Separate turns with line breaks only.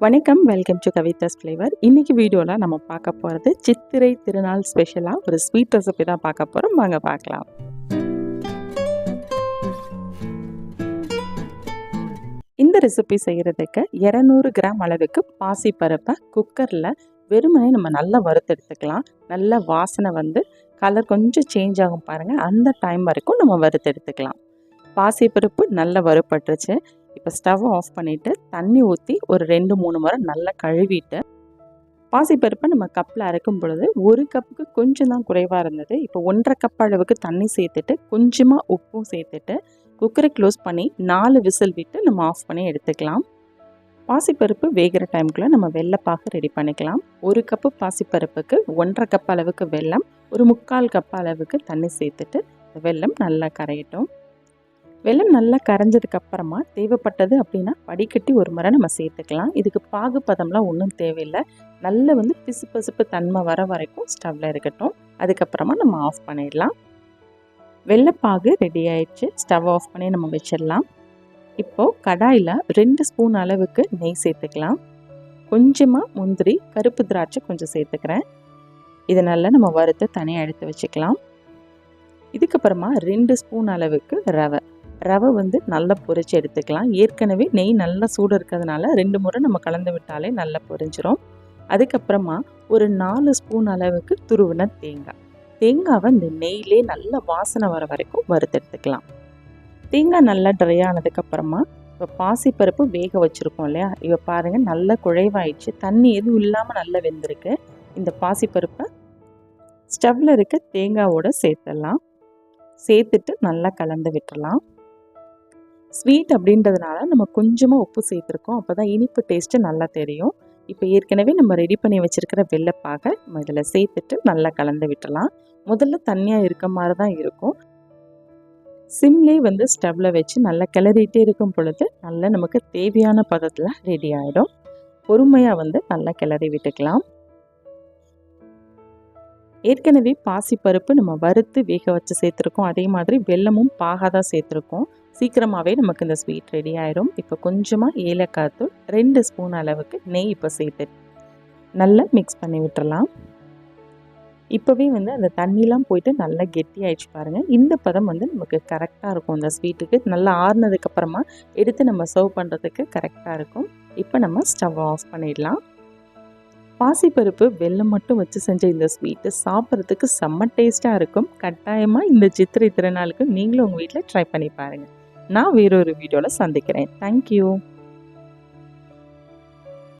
வணக்கம் welcome to Kavidas flavour இன்றைக்கி வீடியோவில் நம்ம பார்க்க போகிறது சித்திரை திருநாள் ஸ்பெஷலாக ஒரு ஸ்வீட் ரெசிபி தான் பார்க்க போகிறோம் வாங்க பார்க்கலாம். இந்த ரெசிபி செய்கிறதுக்கு இரநூறு கிராம் அளவுக்கு பாசி பருப்பை குக்கரில் வெறுமனே நம்ம நல்லா வறுத்தெடுத்துக்கலாம் நல்ல வாசனை வந்து கலர் கொஞ்சம் சேஞ்ச் ஆகும் பாருங்கள் அந்த டைம் வரைக்கும் நம்ம வறுத்தெடுத்துக்கலாம் பாசி பருப்பு நல்லா வறுப்பட்டுருச்சு இப்போ ஸ்டவ் ஆஃப் பண்ணிவிட்டு தண்ணி ஊற்றி ஒரு ரெண்டு மூணு முறை நல்லா கழுவிட்டு பாசிப்பருப்பை நம்ம கப்பில் அரைக்கும் பொழுது ஒரு கப்புக்கு கொஞ்சம் தான் குறைவாக இருந்தது. இப்போ ஒன்றரை கப் அளவுக்கு தண்ணி சேர்த்துட்டு கொஞ்சமாக உப்பும் சேர்த்துட்டு குக்கரை க்ளோஸ் பண்ணி நாலு விசில் விட்டு நம்ம ஆஃப் பண்ணி எடுத்துக்கலாம். பாசிப்பருப்பு வேகிற டைமுக்குள்ளே நம்ம வெள்ளைப்பாக ரெடி பண்ணிக்கலாம். ஒரு கப்பு பாசிப்பருப்புக்கு ஒன்றரை கப் அளவுக்கு வெல்லம் ஒரு முக்கால் கப் அளவுக்கு தண்ணி சேர்த்துட்டு வெல்லம் நல்லா கரையட்டும். வெள்ளம் நல்லா கரைஞ்சதுக்கு அப்புறமா தேவைப்பட்டது அப்படின்னா வடிகட்டி ஒரு முறை நம்ம சேர்த்துக்கலாம். இதுக்கு பாகு பதம்லாம் ஒன்றும் தேவையில்லை. நல்ல வந்து பிசு பசுப்பு தன்மை வர வரைக்கும் ஸ்டவ்வில் இருக்கட்டும். அதுக்கப்புறமா நம்ம ஆஃப் பண்ணிடலாம். வெள்ளைப்பாகு ரெடி ஆயிடுச்சு. ஸ்டவ் ஆஃப் பண்ணி நம்ம வச்சிடலாம். இப்போது கடாயில் ரெண்டு ஸ்பூன் அளவுக்கு நெய் சேர்த்துக்கலாம். கொஞ்சமாக முந்திரி கருப்பு திராட்சை கொஞ்சம் சேர்த்துக்கிறேன். இதை நல்லா நம்ம வறுத்து தனியாக எடுத்து வச்சுக்கலாம். இதுக்கப்புறமா ரெண்டு ஸ்பூன் அளவுக்கு ரவை. ரவை வந்து நல்லா பொறிச்சு எடுத்துக்கலாம். ஏற்கனவே நெய் நல்லா சூடு இருக்கிறதுனால ரெண்டு முறை நம்ம கலந்து விட்டாலே நல்லா பொரிஞ்சிரும். அதுக்கப்புறமா ஒரு நாலு ஸ்பூன் அளவுக்கு துருவின தேங்காய். தேங்காவை இந்த நெய்லே நல்ல வாசனை வர வரைக்கும் வறுத்தெடுத்துக்கலாம் தேங்காய் நல்லா ட்ரை ஆனதுக்கப்புறமா இப்போ பாசிப்பருப்பு வேக வச்சுருக்கோம் இல்லையா? இப்போ பாருங்கள் நல்லா குழைவாயிடுச்சு. தண்ணி எதுவும் இல்லாமல் நல்லா வெந்திருக்கு. இந்த பாசிப்பருப்பை ஸ்டவ்வில் இருக்க தேங்காவோடு சேர்த்துடலாம். சேர்த்துட்டு நல்லா கலந்து விட்டுடலாம். ஸ்வீட் அப்படின்றதுனால நம்ம கொஞ்சமாக உப்பு சேர்த்துருக்கோம். அப்போ தான் இனிப்பு டேஸ்ட்டு நல்லா தெரியும். இப்போ ஏற்கனவே நம்ம ரெடி பண்ணி வச்சுருக்கிற வெள்ளைப்பாக நம்ம இதில் சேர்த்துட்டு நல்லா கலந்து விட்டுலாம் முதல்ல தண்ணியாக இருக்க மாதிரி தான் இருக்கும். சிம்லேயே வந்து ஸ்டவ்வில் வச்சு நல்லா கிளறிட்டே இருக்கும் பொழுது நல்லா நமக்கு தேவையான பதத்தில் ரெடி ஆகிடும் பொறுமையாக வந்து நல்லா கிளறி விட்டுக்கலாம். ஏற்கனவே பாசிப்பருப்பு நம்ம வறுத்து வேக வச்சு சேர்த்துருக்கோம். அதே மாதிரி வெல்லமும் பாகாக தான் சேர்த்துருக்கோம். சீக்கிரமாகவே நமக்கு இந்த ஸ்வீட் ரெடி ஆயிரும். இப்போ கொஞ்சமாக ஏலக்காய் தூள் ரெண்டு ஸ்பூன் அளவுக்கு நெய் இப்போ சேர்த்து நல்லா மிக்ஸ் பண்ணி விட்டுறலாம். இப்போவே வந்து அந்த தண்ணிலாம் போயிட்டு நல்லா கெட்டி ஆயிடுச்சு பாருங்கள் இந்த பதம் வந்து நமக்கு கரெக்டாக இருக்கும். இந்த ஸ்வீட்டுக்கு நல்லா ஆறுனதுக்கப்புறமா எடுத்து நம்ம சர்வ் பண்ணுறதுக்கு கரெக்டாக இருக்கும். இப்போ நம்ம ஸ்டவ் ஆஃப் பண்ணிடலாம். பாசிப்பருப்பு வெள்ளம் மட்டும் வச்சு செஞ்ச இந்த ஸ்வீட்டு சாப்பிட்றதுக்கு செம்ம டேஸ்ட்டாக இருக்கும். கட்டாயமாக இந்த சித்திரை திருநாளுக்கு நீங்களும் உங்கள் வீட்டில் ட்ரை பண்ணி பாருங்கள் நான் வேறொரு வீடியோவில் சந்திக்கிறேன். தேங்க்யூ